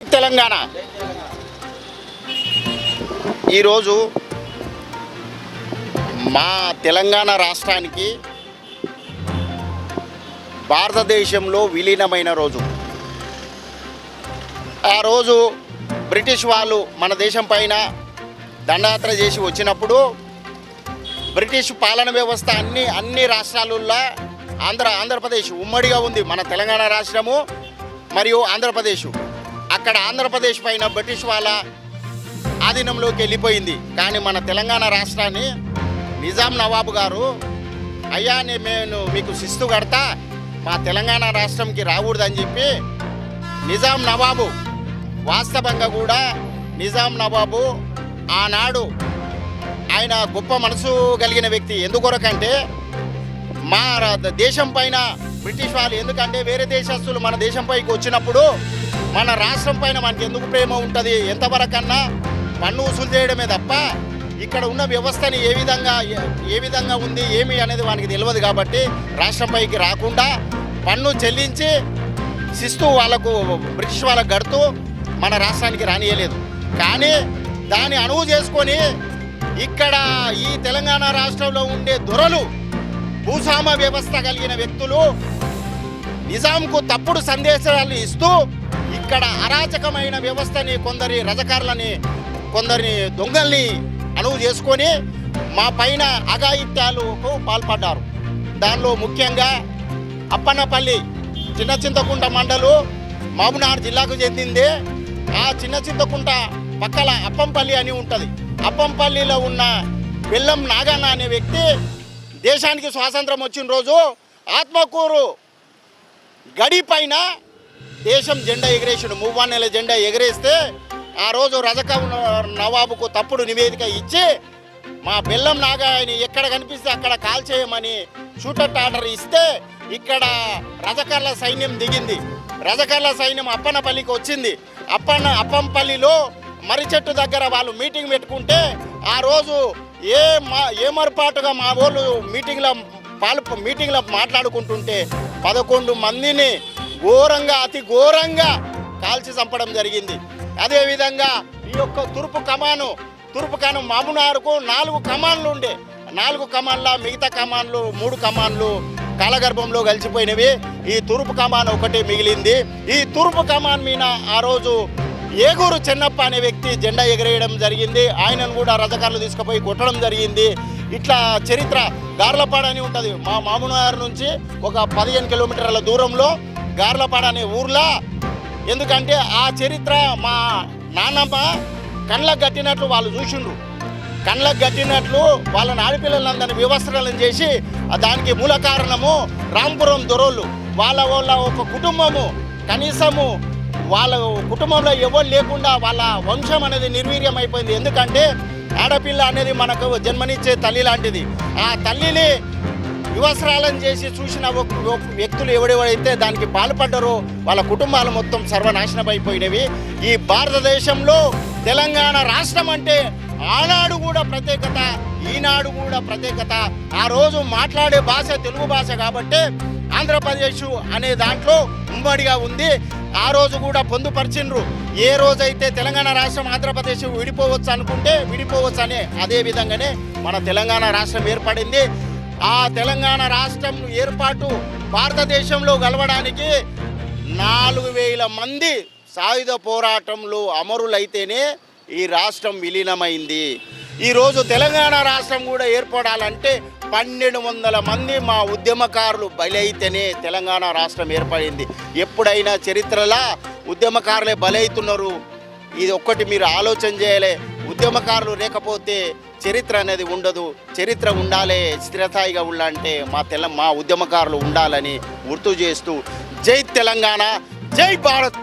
తెలంగాణ. ఈరోజు మా తెలంగాణ రాష్ట్రానికి భారతదేశంలో విలీనమైన రోజు. ఆ రోజు బ్రిటిష్ వాళ్ళు మన దేశం పైన దండయాత్ర చేసి వచ్చినప్పుడు బ్రిటిష్ పాలన వ్యవస్థ అన్ని అన్ని రాష్ట్రాలలో ఆంధ్ర ఆంధ్రప్రదేశ్ ఉమ్మడిగా ఉంది. మన తెలంగాణ రాష్ట్రము మరియు ఆంధ్రప్రదేశ్. అక్కడ ఆంధ్రప్రదేశ్ పైన బ్రిటిష్ వాళ్ళ ఆధీనంలోకి వెళ్ళిపోయింది. కానీ మన తెలంగాణ రాష్ట్రాన్ని నిజాం నవాబు గారు అయ్యా నే- నేను మీకు శిస్తు కడతా మా తెలంగాణ రాష్ట్రంకి రాకూడదని చెప్పి నిజాం నవాబు వాస్తవంగా కూడా నిజాం నవాబు ఆనాడు ఆయన గొప్ప మనసు కలిగిన వ్యక్తి. ఎందుకొరకంటే మా దేశం పైన బ్రిటిష్ వాళ్ళు ఎందుకంటే వేరే దేశస్తులు మన దేశంపైకి వచ్చినప్పుడు మన రాష్ట్రం పైన మనకి ఎందుకు ప్రేమ ఉంటుంది? ఎంతవరకన్నా పన్ను వసూలు చేయడమే తప్ప ఇక్కడ ఉన్న వ్యవస్థని ఏ విధంగా ఏ- విధంగా ఉంది ఏమి అనేది వానికి తెలియదు కాబట్టి రాష్ట్రంపైకి రాకుండా పన్ను చెల్లించి శిస్తు వాళ్ళకు బ్రిటిష్ వాళ్ళకు గడుతూ మన రాష్ట్రానికి రానియలేదు. కానీ దాన్ని అనువు చేసుకొని ఇక్కడ ఈ తెలంగాణ రాష్ట్రంలో ఉండే దొరలు భూస్వామ వ్యవస్థ కలిగిన వ్యక్తులు నిజాంకు తప్పుడు సందేశాలు ఇస్తూ ఇక్కడ అరాచకమైన వ్యవస్థని కొందరి రజకారులని కొందరిని దొంగల్ని అనువు చేసుకొని మా పైన అఘాయిత్యాలకు పాల్పడ్డారు. దానిలో ముఖ్యంగా అప్పన్నపల్లి చిన్న చింతకుంట మండలు మహబూబ్నగర్ జిల్లాకు చెందింది. ఆ చిన్న చింతకుంట పక్కల అప్పంపల్లి అని ఉంటుంది. అప్పంపల్లిలో ఉన్న బెల్లం నాగన్న అనే వ్యక్తి దేశానికి స్వాతంత్రం వచ్చిన రోజు ఆత్మకూరు గడి పైన దేశం జెండా ఎగిరేసాడు. మువ్వాన్నెల జెండా ఎగిరేస్తే ఆ రోజు రజక నవాబుకు తప్పుడు నివేదిక ఇచ్చి మా బెల్లం నాగాయని ఎక్కడ కనిపిస్తే అక్కడ కాల్ చేయమని షూటట్ ఆర్డర్ ఇస్తే ఇక్కడ రజకర్ల సైన్యం దిగింది. రజకర్ల సైన్యం అప్పనపల్లికి వచ్చింది. అప్పన్న అప్పంపల్లిలో మర్రి చెట్టు దగ్గర వాళ్ళు మీటింగ్ పెట్టుకుంటే ఆ రోజు ఏ మా ఏమర్పాటుగా మా వాళ్ళు మీటింగ్లో పాలు మీటింగ్లో మాట్లాడుకుంటుంటే పదకొండు మందిని ఘోరంగా అతి ఘోరంగా కాల్చి చంపడం జరిగింది. అదేవిధంగా ఈ యొక్క తూర్పు కమాను తూర్పు కాను మామునారుకు నాలుగు కమాన్లు ఉండే. నాలుగు కమాన్ల మిగతా కమాన్లు మూడు కమాన్లు కాలగర్భంలో కలిసిపోయినవి. ఈ తూర్పు కమాన్ ఒకటి మిగిలింది. ఈ తూర్పు కమాన్ మీద ఆ రోజు ఏగూరు చెన్నప్ప అనే వ్యక్తి జెండా ఎగరేయడం జరిగింది. ఆయనను కూడా రజకారులు తీసుకుపోయి కొట్టడం జరిగింది. ఇట్లా చరిత్ర గార్లపాడ అని ఉంటుంది. మా మామునార్ నుంచి ఒక పదిహేను కిలోమీటర్ల దూరంలో గార్లపాడ అనే ఊర్లో. ఎందుకంటే ఆ చరిత్ర మా నాన్నమ్మ కళ్ళకు కట్టినట్లు వాళ్ళు చూసిండ్రు. కళ్ళకు కట్టినట్లు వాళ్ళని ఆడపిల్లలందరినీ వివస్త్రాలను చేసి దానికి మూల కారణము రాంపురం దొరోళ్ళు వాళ్ళ వాళ్ళ ఒక కుటుంబము కనీసము వాళ్ళ కుటుంబంలో ఎవరు లేకుండా వాళ్ళ వంశం అనేది నిర్వీర్యం అయిపోయింది ఎందుకంటే ఆడపిల్ల అనేది మనకు జన్మనిచ్చే తల్లి లాంటిది. ఆ తల్లిని వివసరాలను చేసి చూసిన వ్యక్తులు ఎవడెవడైతే దానికి పాల్పడ్డారో వాళ్ళ కుటుంబాలు మొత్తం సర్వనాశనం అయిపోయినవి. ఈ భారతదేశంలో తెలంగాణ రాష్ట్రం అంటే ఆనాడు కూడా ప్రత్యేకత ఈనాడు కూడా ప్రత్యేకత. ఆ రోజు మాట్లాడే భాష తెలుగు భాష కాబట్టి ఆంధ్రప్రదేశ్ అనే దాంట్లో ఉమ్మడిగా ఉంది. ఆ రోజు కూడా పొందుపరిచిండ్రు. ఏ రోజైతే తెలంగాణ రాష్ట్రం ఆంధ్రప్రదేశ్ విడిపోవచ్చు అనుకుంటే విడిపోవచ్చు అనే అదే విధంగానే మన తెలంగాణ రాష్ట్రం ఏర్పడింది. ఆ తెలంగాణ రాష్ట్రం ఏర్పాటు భారతదేశంలో గలవడానికి నాలుగు వేల మంది సాయుధ పోరాటంలో అమరులైతేనే ఈ రాష్ట్రం విలీనమైంది. ఈరోజు తెలంగాణ రాష్ట్రం కూడా ఏర్పడాలంటే పన్నెండు వందల మంది మా ఉద్యమకారులు బలైతేనే తెలంగాణ రాష్ట్రం ఏర్పడింది. ఎప్పుడైనా చరిత్రలా ఉద్యమకారులే బలైతున్నారు. ఇది ఒక్కటి మీరు ఆలోచన చేయలే. ఉద్యమకారులు లేకపోతే చరిత్ర అనేది ఉండదు. చరిత్ర ఉండాలి స్థిరస్థాయిగా ఉండాలంటే మా తెల మా ఉద్యమకారులు ఉండాలని గుర్తు చేస్తూ జై తెలంగాణ జై భారత్!